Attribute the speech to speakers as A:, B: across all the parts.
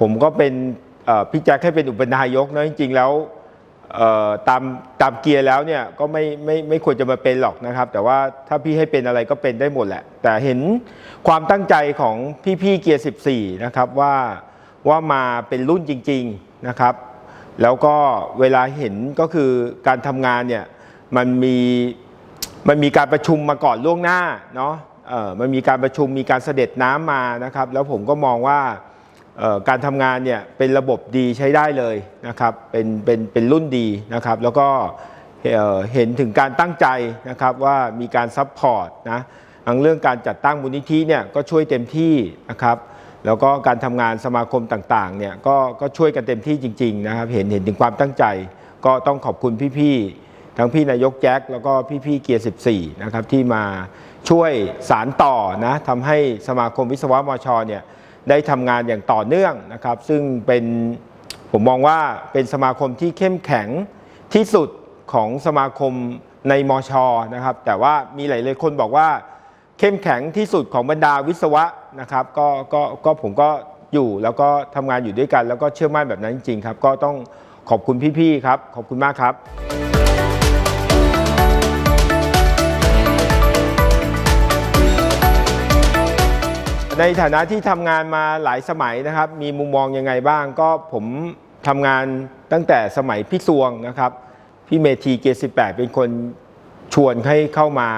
A: ผมก็เป็นพี่แจ็คให้เป็นอุปนายกนะจริงๆแล้วตามตามเกียร์แล้วเนี่ยก็ไม่ไม่ไม่ควรจะมาเป็นหรอกนะครับ แต่ว่าถ้าพี่ให้เป็นอะไรก็เป็นได้หมดแหละ แต่เห็นความตั้งใจของพี่ๆเกียร์ 14 นะครับว่าว่ามาเป็นรุ่นจริง ๆนะครับ แล้วก็เวลาเห็นก็คือการทำงานเนี่ยมันมีมันมีการประชุมมาก่อนล่วงหน้าเนาะมันมีการประชุมมีการเสด็จน้ำมานะครับ แล้วผมก็มองว่า การทำงานเนี่ยเป็นระบบดีใช้ได้เลยนะครับเป็นเป็นเป็นรุ่นดีนะครับแล้วก็เห็นถึงการตั้งใจนะครับว่ามีการซัพพอร์ตนะทั้งเรื่องการจัดตั้งมูลนิธิเนี่ยก็ช่วยเต็มที่นะครับแล้วก็การทำงานสมาคมต่างๆเนี่ยก็ก็ช่วยกันเต็มที่จริงๆนะครับเห็นเห็นถึงความตั้งใจ ก็ต้องขอบคุณพี่ๆทั้งพี่นายกแจ็คแล้วก็พี่ๆเกียร์ 14นะครับที่มาช่วยสารต่อนะทำให้สมาคมวิศวะมชเนี่ย ได้ทำงานอย่างต่อเนื่องนะครับ ซึ่งเป็นผมมองว่าเป็นสมาคมที่เข้มแข็งที่สุดของสมาคมในมชนะครับ แต่ว่ามีหลายๆคนบอกว่าเข้มแข็งที่สุดของบรรดาวิศวะนะครับก็ก็ก็ผมก็อยู่แล้วก็ทำงานอยู่ด้วยกัน แล้วก็เชื่อมั่นแบบนั้นจริงๆครับ ก็ต้องขอบคุณพี่ๆครับ ขอบคุณมากครับ ในฐานะที่ทำงานมาหลายสมัยนะครับ มีมุมมองยังไงบ้าง ก็ผมทำงานตั้งแต่สมัยพี่ซวงนะครับ พี่เมธีเกสิแปดเป็นคนชวนให้เข้ามา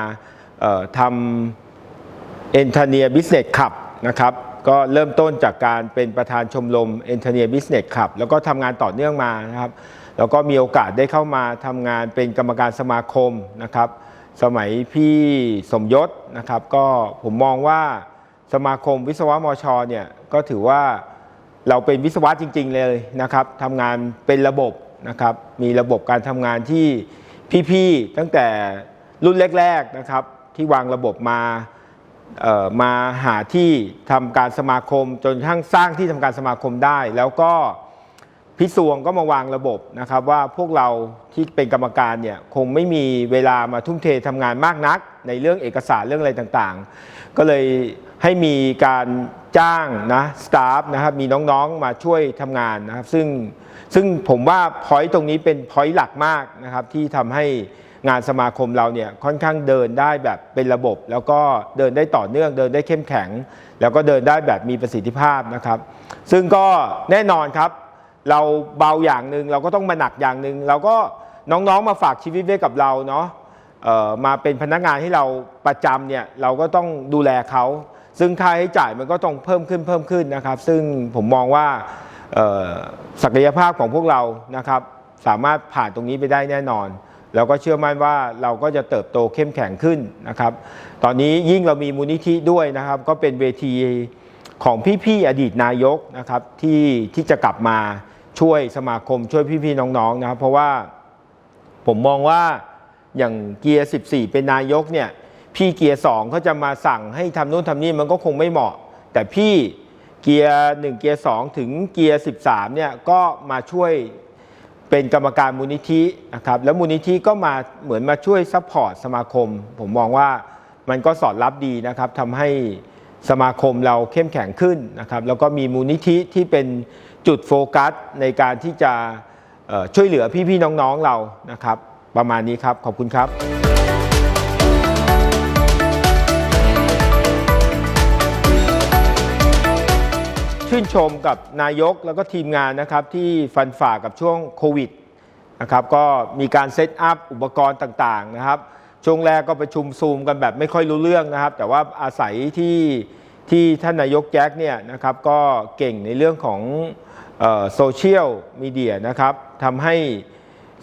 A: ทำ e n t e r n e e r Business Club นะครับก็เริ่มต้นจากการเป็นประธานชมรม e n t e r n e e r Business Club แล้วก็ทำงานต่อเนื่องมานะครับแล้วก็มีโอกาสได้เข้ามาทำงานเป็นกรรมการสมาคมนะครับ สมัยพี่สมยศนะครับ ก็ผมมองว่า สมาคมวิศวะมชเนี่ยก็ถือว่าเราเป็นวิศวะจริง ๆ เลยนะครับทำงานเป็นระบบนะครับ มีระบบการทำงานที่พี่ ๆ ตั้งแต่รุ่นแรก ๆ นะครับ ที่วางระบบมามาหาที่ทำการสมาคมจนกระทั่งสร้างที่ทำการสมาคมได้ แล้วก็พิศวงก็มาวางระบบนะครับ ว่าพวกเราที่เป็นกรรมการเนี่ยคงไม่มีเวลามาทุ่มเททำงานมากนัก ในเรื่องเอกสารเรื่องอะไรต่างๆ ก็เลยให้มีการจ้างนะสตาฟนะครับมีน้องๆมาช่วยทำงานนะครับ ซึ่งซึ่งผมว่าพอยต์ตรงนี้เป็นพอยต์หลักมากนะครับ ที่ทำให้งานสมาคมเราเนี่ยค่อนข้างเดินได้แบบเป็นระบบ แล้วก็เดินได้ต่อเนื่องเดินได้เข้มแข็ง แล้วก็เดินได้แบบมีประสิทธิภาพนะครับ ซึ่งก็แน่นอนครับ เราเบาอย่างหนึ่งเราก็ต้องมาหนักอย่างหนึ่งเราก็น้องๆมาฝากชีวิตไว้กับเราเนาะ มาเป็นพนักงานให้เราประจำเนี่ยเราก็ต้องดูแลเขา ซึ่งค่าใช้จ่ายมันก็ต้องเพิ่มขึ้นเพิ่มขึ้นนะครับ ซึ่งผมมองว่าศักยภาพของพวกเรานะครับสามารถผ่านตรงนี้ไปได้แน่นอน แล้วก็เชื่อมั่นว่าเราก็จะเติบโตเข้มแข็งขึ้นนะครับ ตอนนี้ยิ่งเรามีมูลนิธิด้วยนะครับ ก็เป็นเวทีของพี่ๆอดีตนายกนะครับที่ที่จะกลับมาช่วยสมาคมช่วยพี่ๆน้องๆนะครับ เพราะว่าผมมองว่า อย่างเกียร์ 14 เป็นนายกเนี่ยพี่เกียร์2เขาจะมาสั่งให้ทำนู่นทำนี่มันก็คงไม่เหมาะ แต่พี่เกียร์1เกียร์2ถึงเกียร์13เนี่ยก็มาช่วยเป็นกรรมการมูลนิธินะครับแล้วมูลนิธิก็มาเหมือนมาช่วยซัพพอร์ตสมาคม ผมมองว่ามันก็สอดรับดีนะครับทำให้สมาคมเราเข้มแข็งขึ้นนะครับแล้วก็มีมูลนิธิที่เป็นจุดโฟกัสในการที่จะช่วยเหลือพี่ๆน้องๆเรานะครับ ประมาณนี้ครับ ขอบคุณครับชื่นชมกับนายกแล้วก็ทีมงานนะครับที่ฟันฝ่ากับช่วงโควิดนะครับก็มีการเซตอัพอุปกรณ์ต่างๆนะครับช่วงแรกก็ประชุมซูมกันแบบไม่ค่อยรู้เรื่องนะครับ แต่ว่าอาศัยที่ที่ท่านนายกแจ็คเนี่ยนะครับก็เก่งในเรื่องของโซเชียลมีเดียนะครับทำให้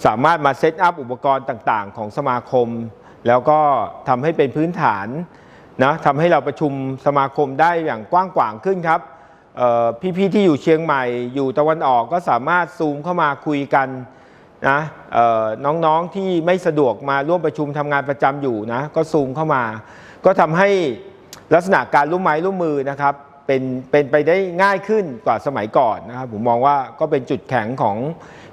A: สามารถมาเซตอัพอุปกรณ์ต่างๆ ของสมาคม แล้วก็ทำให้เป็นพื้นฐานนะทำให้เราประชุมสมาคมได้อย่างกว้างขวางขึ้นครับพี่ๆที่อยู่เชียงใหม่ อยู่ตะวันออกก็สามารถซูมเข้ามาคุยกันนะน้องๆที่ไม่สะดวกมาร่วมประชุมทำงานประจำอยู่นะก็ซูมเข้ามา ก็ทำให้ลักษณะการร่วมไม้ร่วมมือนะครับ เป็นเป็นไปได้ง่ายขึ้นกว่าสมัยก่อนนะครับผมมองว่าก็เป็นจุดแข็งของ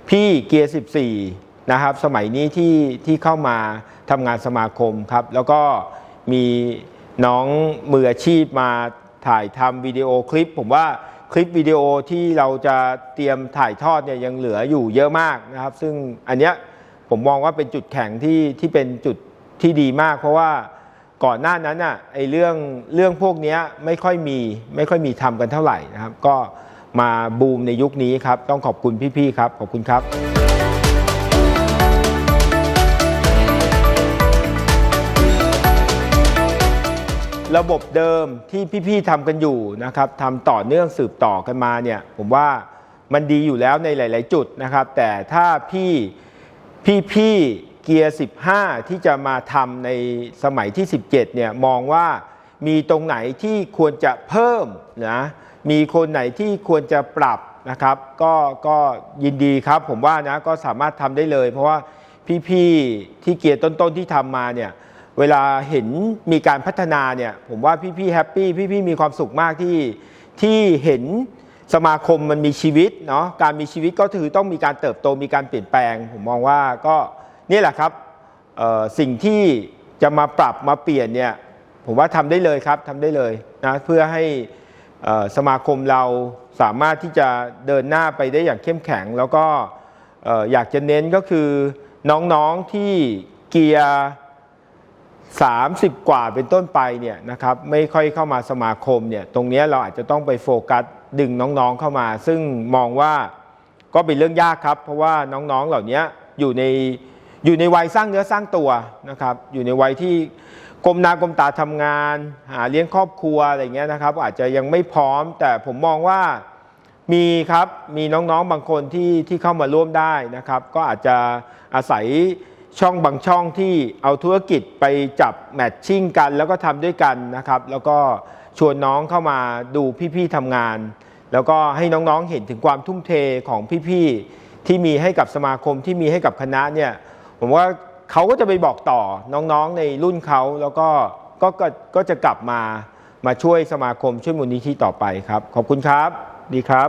A: พี่เกียร์ 14 นะครับสมัยนี้ที่ที่เข้ามาทำงานสมาคมครับแล้วก็มีน้องมืออาชีพมาถ่ายทำวิดีโอคลิป ผมว่าคลิปวิดีโอที่เราจะเตรียมถ่ายทอดเนี่ยยังเหลืออยู่เยอะมากนะครับ ซึ่งอันเนี้ยผมมองว่าเป็นจุดแข็งที่ที่เป็นจุดที่ดีมาก เพราะว่า ก่อนหน้านั้นอะไอ้เรื่องเรื่องพวกนี้ไม่ค่อยมีไม่ค่อยมีทำกันเท่าไหร่นะครับ ก็มาบูมในยุคนี้ครับ ต้องขอบคุณพี่ๆครับ ขอบคุณครับระบบเดิมที่พี่ๆทำกันอยู่นะครับทำต่อเนื่องสืบต่อกันมาเนี่ยผมว่ามันดีอยู่แล้วในหลาย ๆ จุดนะครับ แต่ถ้าพี่พี่ๆ เกียร์ 15 ที่จะมาทำในสมัยที่ 17 เนี่ยมองว่ามีตรงไหนที่ควรจะเพิ่มนะมีคนไหนที่ควรจะปรับนะครับก็ก็ยินดีครับผมว่านะก็สามารถทำได้เลย เพราะว่าพี่ๆที่เกียร์ต้นๆที่ทำมาเนี่ยเวลาเห็นมีการพัฒนาเนี่ยผมว่าพี่ๆแฮปปี้พี่ๆมีความสุขมากที่ที่เห็นสมาคมมันมีชีวิตเนาะการมีชีวิตก็คือต้องมีการเติบโตมีการเปลี่ยนแปลง ผมมองว่าก็ นี่แหละครับสิ่งที่จะมาปรับมาเปลี่ยนเนี่ยผมว่าทำได้เลยครับทำได้เลยนะเพื่อให้สมาคมเราสามารถที่จะเดินหน้าไปได้อย่างเข้มแข็ง แล้วก็เอ่อยากจะเน้นก็คือน้องๆที่เกียร์30 กว่าเป็นต้นไปเนี่ยนะครับไม่ค่อยเข้ามาสมาคมเนี่ยตรงนี้เราอาจจะต้องไปโฟกัสดึงน้องๆเข้ามา ซึ่งมองว่าก็เป็นเรื่องยากครับ เพราะว่าน้องๆเหล่านี้อยู่ใน อยู่ในวัยสร้างเนื้อสร้างตัวนะครับ อยู่ในวัยที่กลมนากลมตาทำงาน หาเลี้ยงครอบครัวอะไรเงี้ยนะครับ อาจจะยังไม่พร้อม แต่ผมมองว่ามีครับมีน้องๆบางคนที่ที่เข้ามาร่วมได้นะครับ ก็อาจจะอาศัยช่องบางช่องที่เอาธุรกิจไปจับแมทชิ่งกัน แล้วก็ทำด้วยกันนะครับ แล้วก็ชวนน้องเข้ามาดูพี่ๆทำงาน แล้วก็ให้น้องๆเห็นถึงความทุ่มเทของพี่ๆที่มีให้กับสมาคมที่มีให้กับคณะเนี่ย ผมว่าเขาก็จะไปบอกต่อน้องๆในรุ่นเขาแล้วก็ก็ก็ก็จะกลับมามาช่วยสมาคมช่วยมูลนิธิต่อไปครับ ขอบคุณครับ ดีครับ